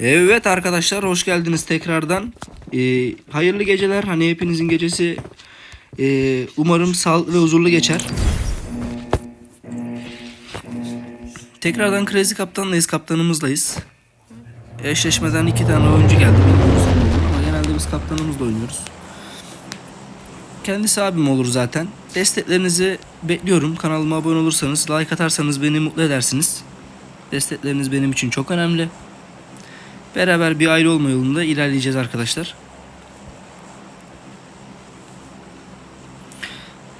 Evet arkadaşlar hoş geldiniz tekrardan. Ee, hayırlı geceler. Hani hepinizin gecesi e, umarım sağlıklı ve huzurlu geçer. Tekrardan Crazy Kaptan'dayız. Kaptanımızdayız. Eşleşmeden iki tane oyuncu geldi. Ama genelde biz kaptanımızla oynuyoruz. Kendisi abim olur zaten. Desteklerinizi bekliyorum. Kanalıma abone olursanız, like atarsanız beni mutlu edersiniz. Destekleriniz benim için çok önemli. Beraber bir aile olma yolunda ilerleyeceğiz arkadaşlar.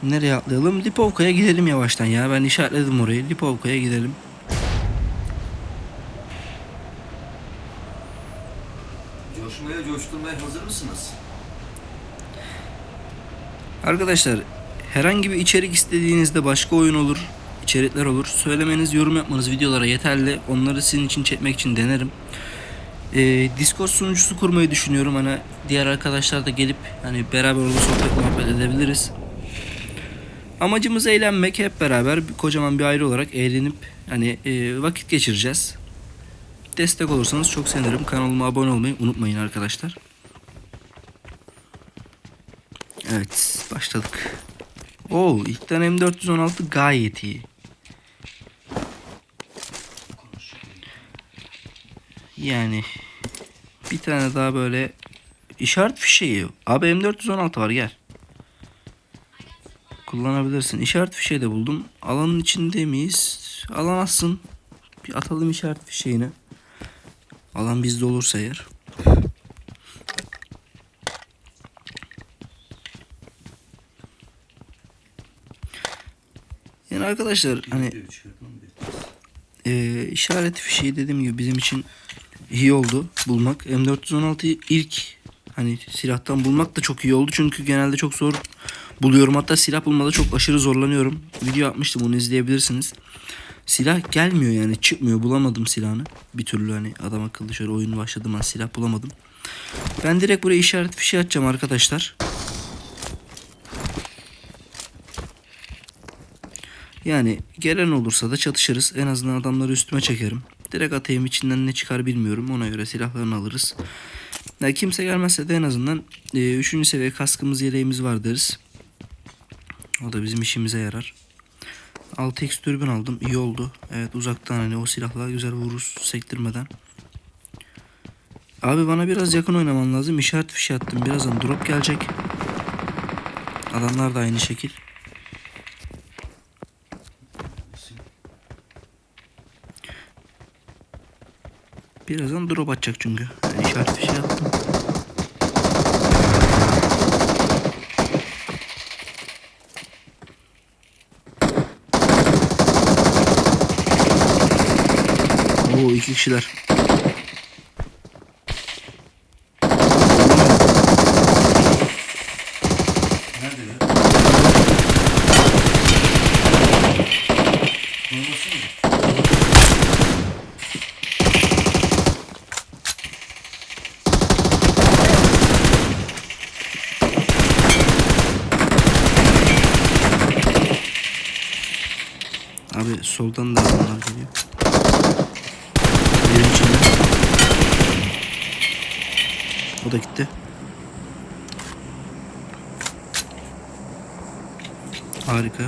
Nereye atlayalım? Lipovka'ya gidelim yavaştan ya. Ben işaretledim orayı. Lipovka'ya gidelim. Coşmaya coşturmaya hazır mısınız? Arkadaşlar herhangi bir içerik istediğinizde başka oyun olur, içerikler olur. Söylemeniz, yorum yapmanız videolara yeterli. Onları sizin için çekmek için denerim. Ee, Discord sunucusu kurmayı düşünüyorum. Hani diğer arkadaşlar da gelip hani beraber orada sohbet muhabbet edebiliriz. Amacımız eğlenmek hep beraber kocaman bir aile olarak eğlenip hani e, vakit geçireceğiz. Destek olursanız çok sevinirim. Kanalıma abone olmayı unutmayın arkadaşlar. Evet başladık. Oo ilkten M416 gayet iyi. Yani bir tane daha böyle işaret fişeği. Abi M416 var gel. Kullanabilirsin. İşaret fişeği de buldum. Alanın içinde miyiz? Alamazsın. Bir atalım işaret fişeğini. Alan bizde olursa eğer. Yani arkadaşlar hani e, işaret fişeği dediğim gibi bizim için iyi oldu bulmak. M416'yı ilk hani silahtan bulmak da çok iyi oldu. Çünkü genelde çok zor buluyorum. Hatta silah bulmada çok aşırı zorlanıyorum. Video yapmıştım onu izleyebilirsiniz. Silah gelmiyor yani çıkmıyor bulamadım silahını. Bir türlü hani adam akıllı şöyle oyun başladım ben silah bulamadım. Ben direkt buraya işaret fişeği atacağım arkadaşlar. Yani gelen olursa da çatışırız. En azından adamları üstüme çekerim. Direkt atayım içinden ne çıkar bilmiyorum. Ona göre silahlarını alırız. Ya kimse gelmezse de en azından 3. E, seviye kaskımız yeleğimiz var deriz. O da bizim işimize yarar. 6x dürbün aldım. iyi oldu. Evet uzaktan hani o silahla güzel vururuz sektirmeden. Abi bana biraz yakın oynaman lazım. İşaret fişi attım. Birazdan drop gelecek. Adamlar da aynı şekil. Birazdan drop atacak çünkü. Yani işaret fişi attım. Oo iki kişiler. Soldan da adamlar geliyor. Birin içinde. O da gitti. Harika.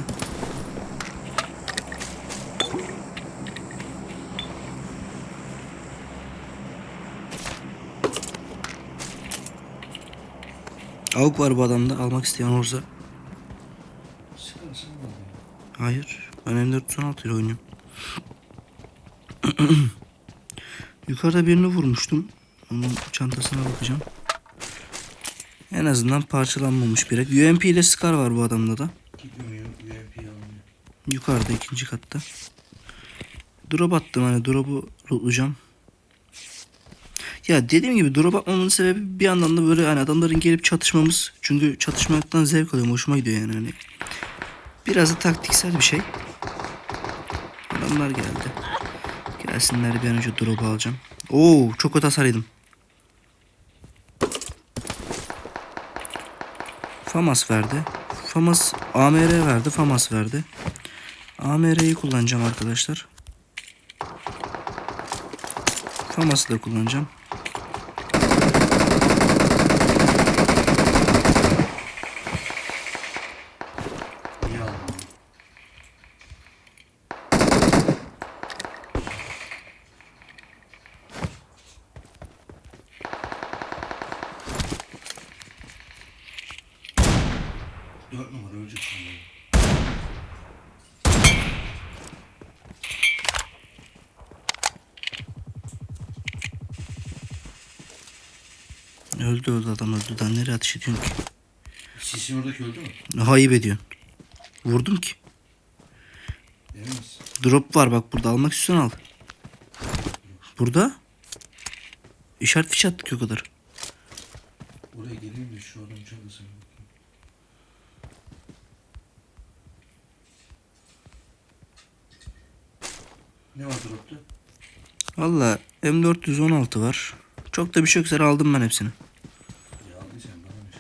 Avuk var bu adamda. Almak isteyen olursa. Hayır. Ben M416 ile oynuyorum. Yukarıda birini vurmuştum. Onun çantasına bakacağım. En azından parçalanmamış bir UMP ile Scar var bu adamda da. Yukarıda ikinci katta. Drop attım hani drop'u lootlayacağım. Ya dediğim gibi drop atmamın sebebi bir yandan da böyle hani adamların gelip çatışmamız. Çünkü çatışmaktan zevk alıyorum. Hoşuma gidiyor yani hani. Biraz da taktiksel bir şey. Adamlar geldi. Gelsinler bir an önce drop'u alacağım. Oo çok kötü hasar. Famas verdi. Famas AMR verdi. Famas verdi. AMR'yi kullanacağım arkadaşlar. Faması da kullanacağım. İyi aldın. Dört numara ölecek şimdi. Öldü öldü adam öldü. Daha nereye ateş ediyorsun ki? Sisin oradaki öldü mü? Ne ayıp ediyorsun. Vurdum ki. Emin misin? Drop var bak burada almak istiyorsan al. Burada. İşaret fişi attık o kadar. Oraya geleyim de şu adam çalmasın. Ne var dropta? Valla M416 var. Çok da bir şey yok. Aldım ben hepsini. Ya aldıysan bana ne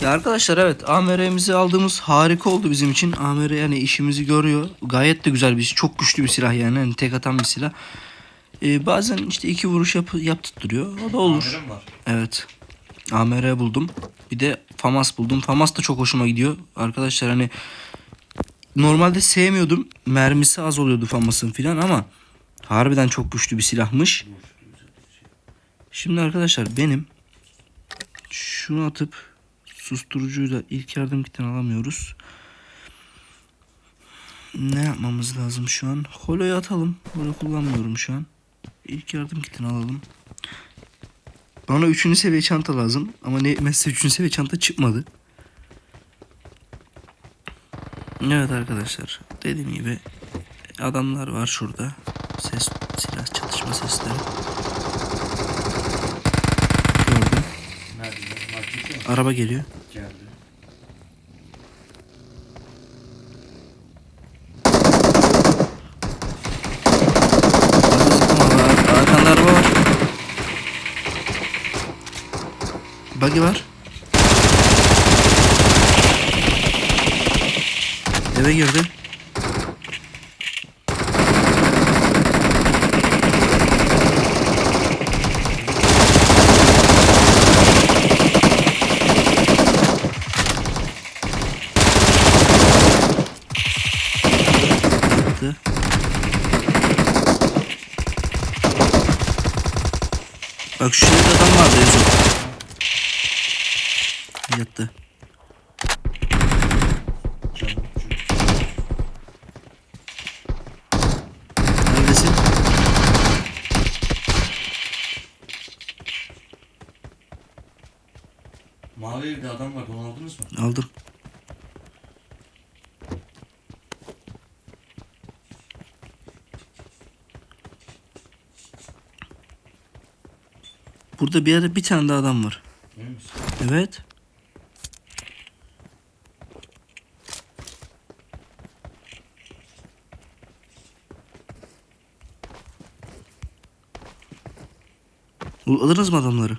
şey? Ya arkadaşlar evet AMR'mizi aldığımız harika oldu bizim için. AMR yani işimizi görüyor. Gayet de güzel bir çok güçlü bir silah yani. Hani tek atan bir silah. Ee, bazen işte iki vuruş yap, yaptırtıyor. O da olur. Kameram var. Evet. AMR buldum. Bir de FAMAS buldum. FAMAS da çok hoşuma gidiyor. Arkadaşlar hani normalde sevmiyordum. Mermisi az oluyordu FAMAS'ın filan ama harbiden çok güçlü bir silahmış. Şimdi arkadaşlar benim şunu atıp susturucuyla ilk yardım kitini alamıyoruz. Ne yapmamız lazım şu an? Holo'yu atalım. Bunu kullanmıyorum şu an. İlk yardım kitini alalım. Bana 3. seviye çanta lazım. Ama ne mesela 3. seviye çanta çıkmadı. Evet arkadaşlar. Dediğim gibi adamlar var şurada. Ses, silah çatışma sesleri. Gördüm. Araba geliyor. Geldi. Araba sıkma var. Arkanda araba var. Buggy var. Eve girdi. Yattı. Bak şurada adam vardı en son. Evde adam vardı onu aldınız mı? Aldım. Burada bir yerde bir tane daha adam var. Evet. Alırız mı adamları?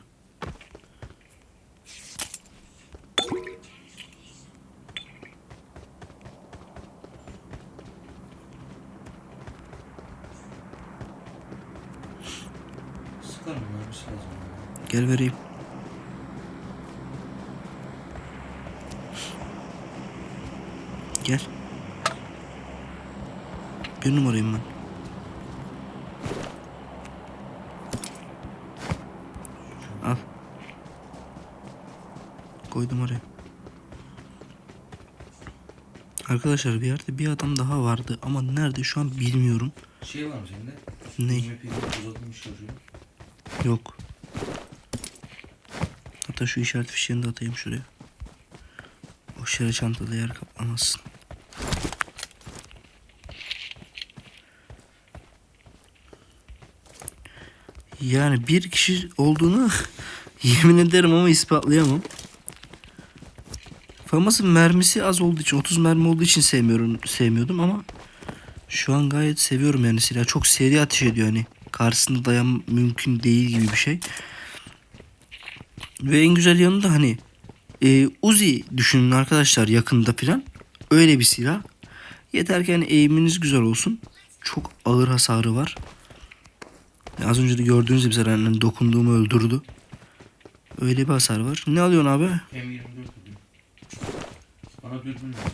Sıkarım mermisi lazım. Gel vereyim. Gel. Bir numarayım ben. Al. Koydum oraya. Arkadaşlar bir yerde bir adam daha vardı ama nerede şu an bilmiyorum. Şey var mı sende? Ne? Yok. Hatta şu işaret fişeğini de atayım şuraya. O şere çantada yer kaplamasın. Yani bir kişi olduğunu yemin ederim ama ispatlayamam. Famas'ın mermisi az olduğu için 30 mermi olduğu için sevmiyorum sevmiyordum ama şu an gayet seviyorum yani silah çok seri ateş ediyor hani karşısında dayan mümkün değil gibi bir şey. Ve en güzel yanı da hani e, Uzi düşünün arkadaşlar yakında filan. Öyle bir silah. Yeter ki hani eğiminiz güzel olsun. Çok ağır hasarı var. Az önce de gördüğünüz gibi zaten hani dokunduğumu öldürdü. Öyle bir hasar var. Ne alıyorsun abi? M24 alayım. Bana dürbün lazım.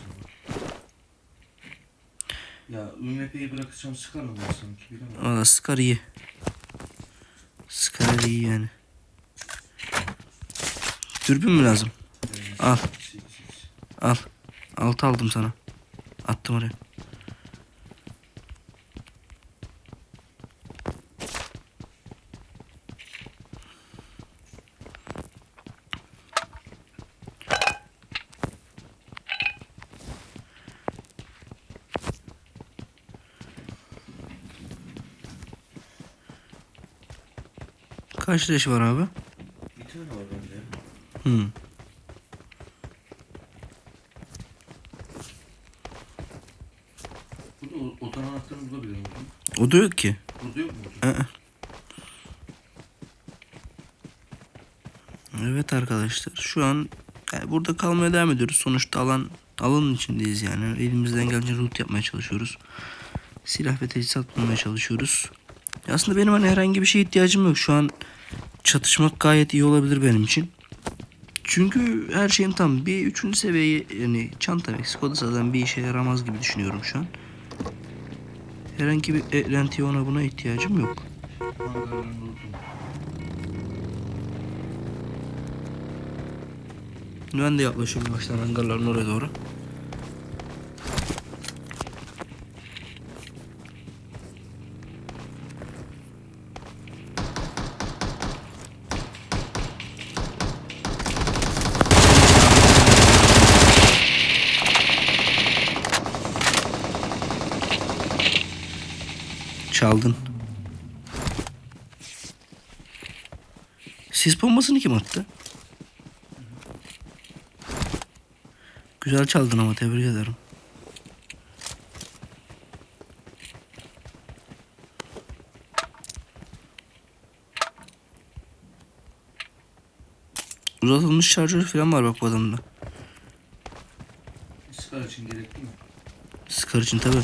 Ya UMP'yi bırakacağım sıkar mı sanki bilemem. Valla Scar iyi. Scar iyi yani. Dürbün mü lazım? Al. Al. Altı aldım sana. Attım oraya. Kaç leş var abi? Bir tane var bende. Hmm. Burada o- odan anahtarını bulabilir miyim? O da yok ki. Burada yok mu? Aa. Evet arkadaşlar şu an yani burada kalmaya devam ediyoruz. Sonuçta alan alanın içindeyiz yani. Elimizden gelince root yapmaya çalışıyoruz. Silah ve teçhizat bulmaya çalışıyoruz. Aslında benim hani herhangi bir şeye ihtiyacım yok. Şu an çatışmak gayet iyi olabilir benim için. Çünkü her şeyim tam. Bir üçüncü seviyeyi yani çanta ve Skoda zaten bir işe yaramaz gibi düşünüyorum şu an. Herhangi bir eklentiye ona buna ihtiyacım yok. Ben de yaklaşıyorum yavaştan hangarların oraya doğru. Bombasını kim attı? Güzel çaldın ama tebrik ederim. Uzatılmış şarjör falan var bak bu adamda. Sıkar için gerekli mi? Scar için tabi.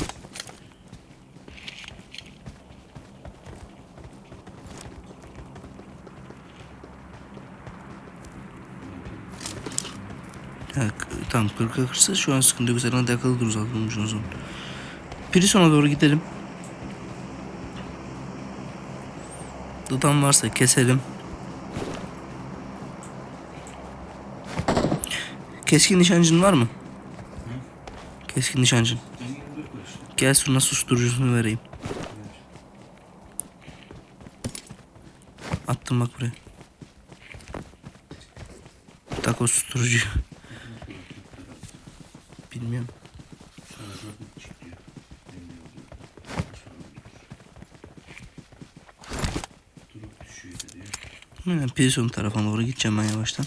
Tamam 40'a 40'sa şu an sıkıntı yok. Takılıdır uzatılmış o zaman. Prison'a doğru gidelim. Dudam varsa keselim. Keskin nişancın var mı? Keskin nişancın. M24 var işte. Gel sonra susturucusunu vereyim. Attım bak buraya. Tak o susturucuyu. Bilmiyorum. Şarjör bir çıkıyor. M24. Durup düşüyor diyor. Pilson tarafına doğru gideceğim ben yavaştan.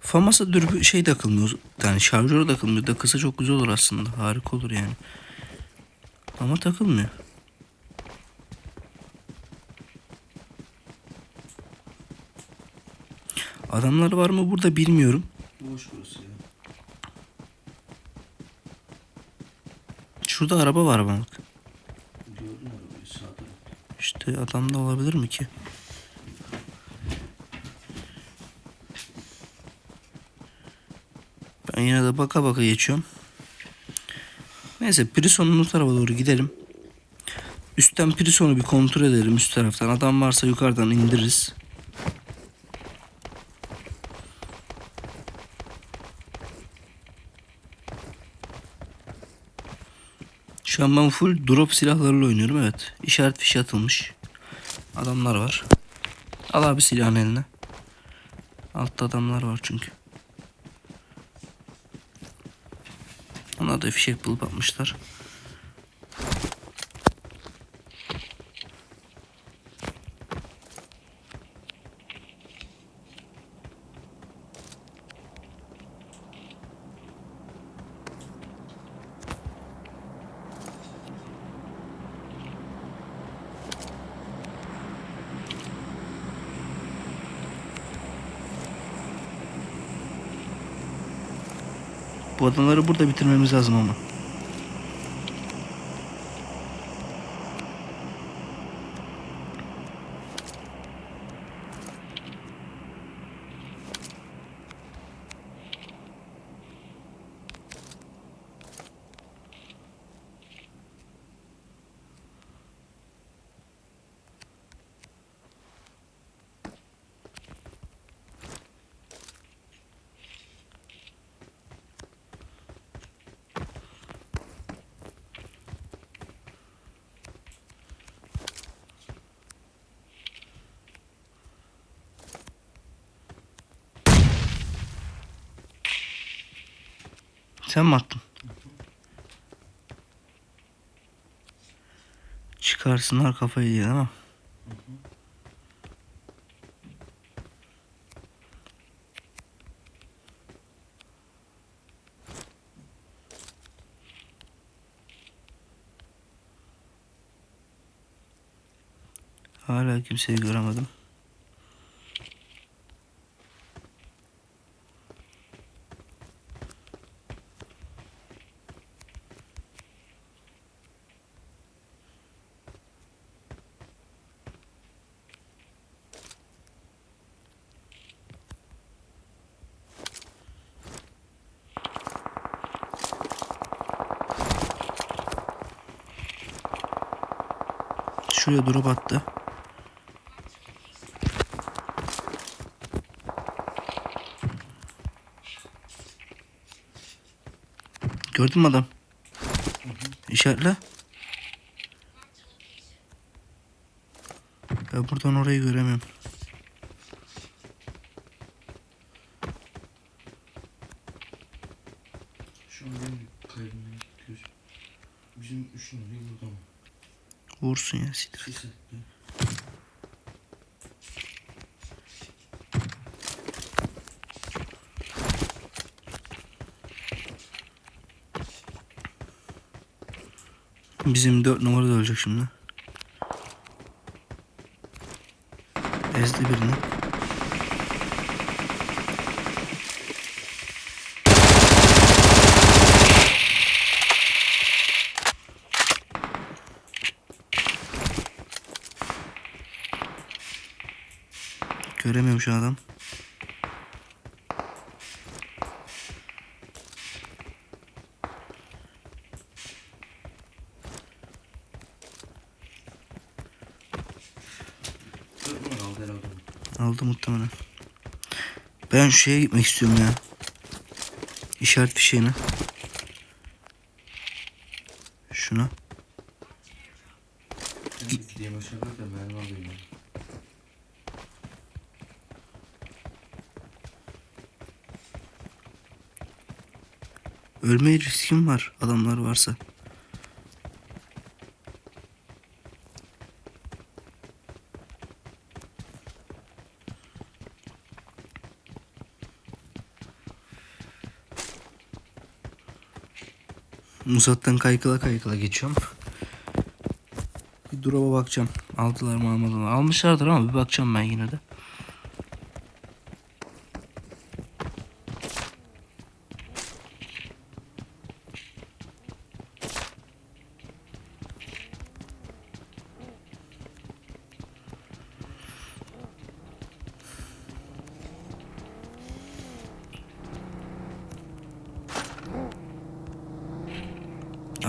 Famas'a dürbü şey takılmıyor. Yani şarjör takılmıyor. Da kısa çok güzel olur aslında. Harika olur yani. Ama takılmıyor. Adamlar var mı burada bilmiyorum. Boş burası ya. Şurada araba var bak. Arabayı? İşte adam da olabilir mi ki? Ben yine de baka baka geçiyorum. Neyse Prison'un o tarafa doğru gidelim. Üstten Prison'u bir kontrol edelim üst taraftan. Adam varsa yukarıdan indiririz. Şu an ben full drop silahlarıyla oynuyorum evet. İşaret fişi atılmış. Adamlar var. Al abi silahın eline. Altta adamlar var çünkü. Onlar da fişek bulup atmışlar. Bu adamları burada bitirmemiz lazım ama. Sen mi attın? Çıkarsınlar kafayı diye mi? Hala kimseyi göremedim. Şuraya drop attı. Gördün mü adam? İşaretle. Ben buradan orayı göremiyorum. Şu an benim kalbimden göz. Bizim üç numarayı burada mı? Vursun ya etti. Bizim 4 numara da ölecek şimdi. Ezdi birini. Göremiyorum şu adam. Aldı muhtemelen. Ben şu şeye gitmek istiyorum ya. İşaret fişeğine. Şuna. Ben gideyim aşağıda da mermi alayım. Ölme riskim var adamlar varsa. Musat'tan kaykıla kaykıla geçiyorum. Bir drop'a bakacağım. Aldılar mı almadılar mı? Almışlardır ama bir bakacağım ben yine de.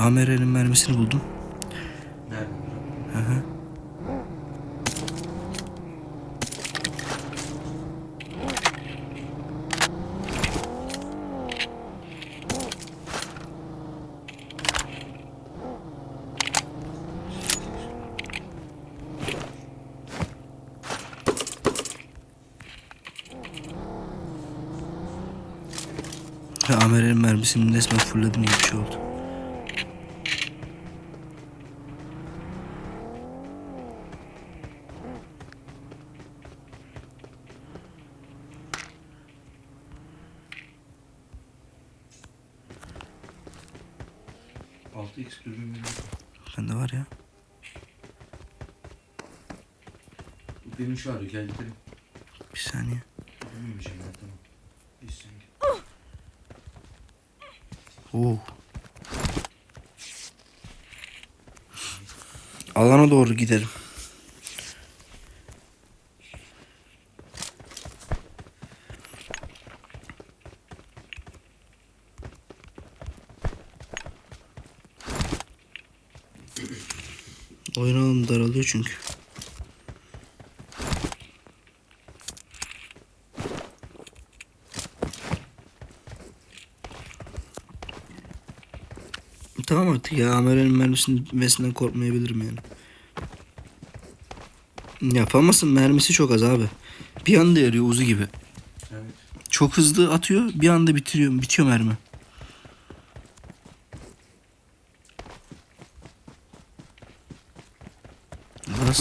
AMR'nin mermisini buldum. Nerede? Hı hı. Ha, AMR'nin mermisini resmen fullledim gibi bir şey oldu. Altı x dürbün benim. Bende var ya. Benim şu arıyor gel gidelim. Bir saniye. Bilmeyeceğim ben tamam. Git. Oo. Alana doğru gidelim. Çünkü. Tamam artık ya Amer'in mermisinin bitmesinden korkmayabilirim yani. Yapamazsın mermisi çok az abi. Bir anda yarıyor uzu gibi. Evet. Çok hızlı atıyor bir anda bitiriyor bitiyor mermi.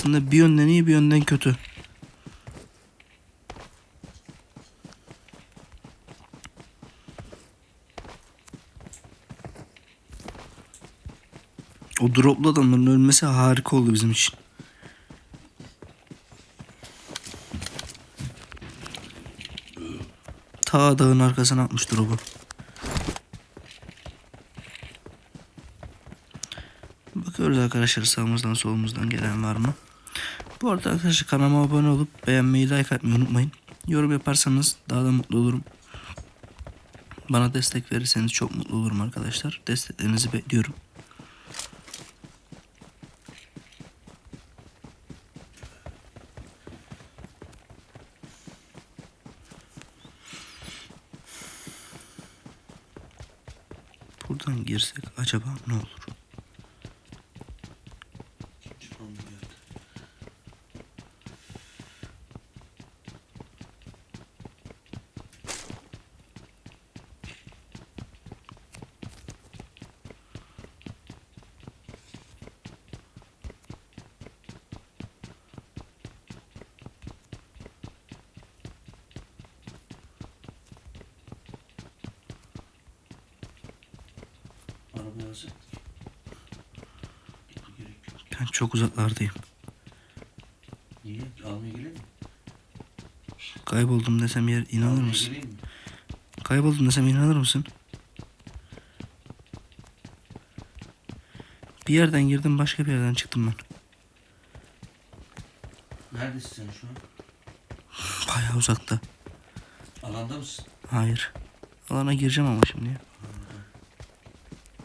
Aslında bir yönden iyi bir yönden kötü. O droplu adamların ölmesi harika oldu bizim için. Ta dağın arkasına atmış drop'u. Bakıyoruz arkadaşlar sağımızdan solumuzdan gelen var mı? Bu arada arkadaşlar kanalıma abone olup beğenmeyi like atmayı unutmayın. Yorum yaparsanız daha da mutlu olurum. Bana destek verirseniz çok mutlu olurum arkadaşlar. Desteklerinizi bekliyorum. Buradan girsek acaba ne olur? İkinci round geldi. Ben çok uzaklardayım. Niye? Almaya mi? Kayboldum desem yer inanır Almaya mısın? geleyim mi? Kayboldum desem inanır mısın? Bir yerden girdim başka bir yerden çıktım ben. Neredesin sen şu an? Bayağı uzakta. Alanda mısın? Hayır. Alana gireceğim ama şimdi ya.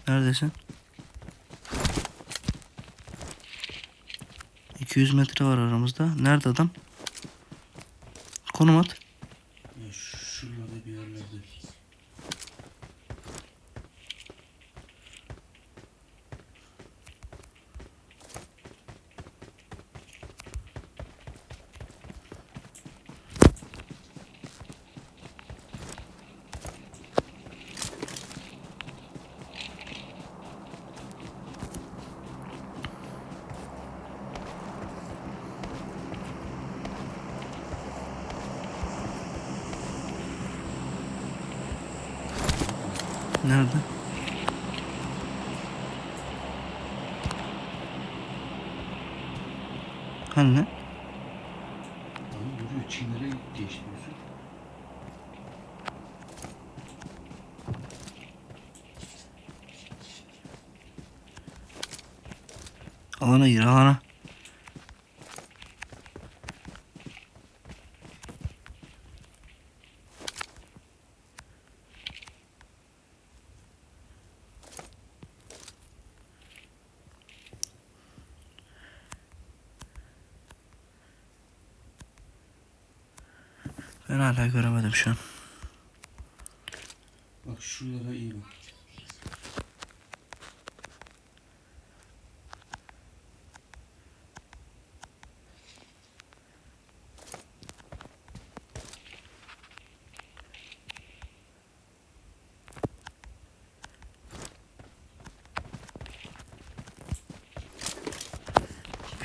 Neredesin? 200 metre var aramızda. Nerede adam? Konum at. Ya şuralarda bir yerlerde. Nerede? Hani ne? Tamam duruyor. Çinlere değiştiriyorsun. Alana gir alana. Ben hala göremedim şu an. Bak şuralara iyi bak.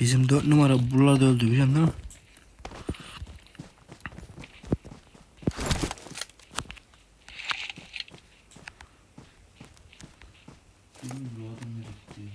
Bizim dört numara buralarda öldü biliyorsun değil mi? Bilmiyorum bu adam nereye gitti ya.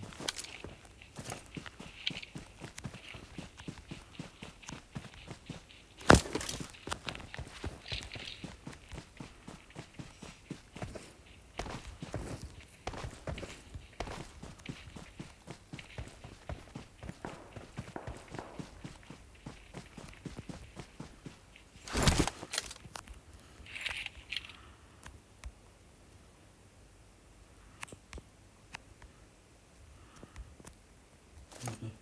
Burada.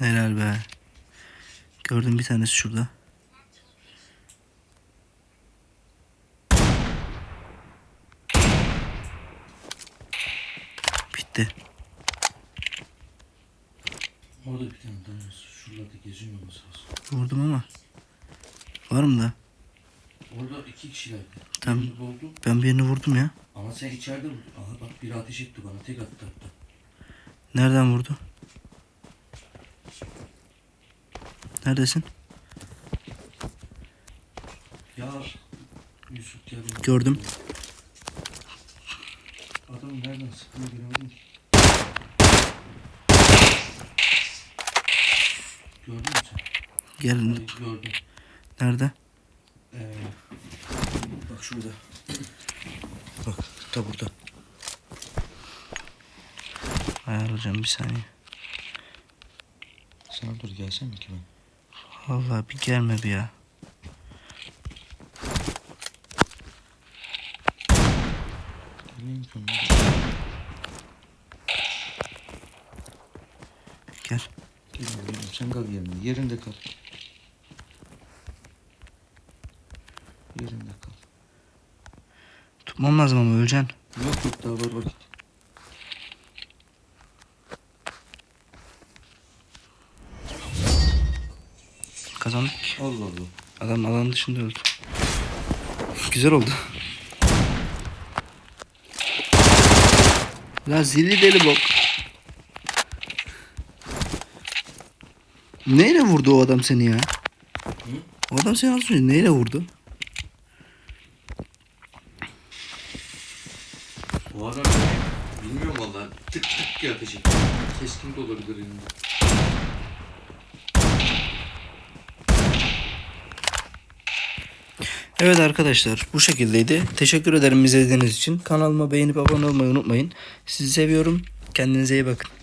Helal be. Gördüm bir tanesi şurada. Bitti. Orada bir tane daha var. Şuralarda geziyor olması lazım. Vurdum ama. Var mı da? Orada iki kişilerdi. Tamam. Birini buldum. Ben birini vurdum ya. Ama sen içeride vurdun. Aha bak biri ateş etti bana. Tek attı hatta. Nereden vurdu? Neredesin? Ya Yusuf benim. Gördüm. Adamı nereden sıktığını göremedim ki. Gördün mü sen? Gel. Hayır, gördüm. Nerede? Ee, bak şurada. Bak da burada. Ayarlayacağım bir saniye. Sana dur gelsene ki ben. Vallahi bir gelme bir ya. Gel. Gelin sen kal yerinde. Yerinde kal. Yerinde kal. Tutmam lazım ama öleceksin. Yok yok daha var vakit. Allah Allah. Adam alan dışında öldü. Güzel oldu. La zilli deli bok. Neyle vurdu o adam seni ya? O adam seni az önce neyle vurdu? O adam bilmiyorum valla. Tık tık diye ateş etti. Keskin de olabilir elinde. Evet arkadaşlar bu şekildeydi. Teşekkür ederim izlediğiniz için. Kanalıma beğenip abone olmayı unutmayın. Sizi seviyorum. Kendinize iyi bakın.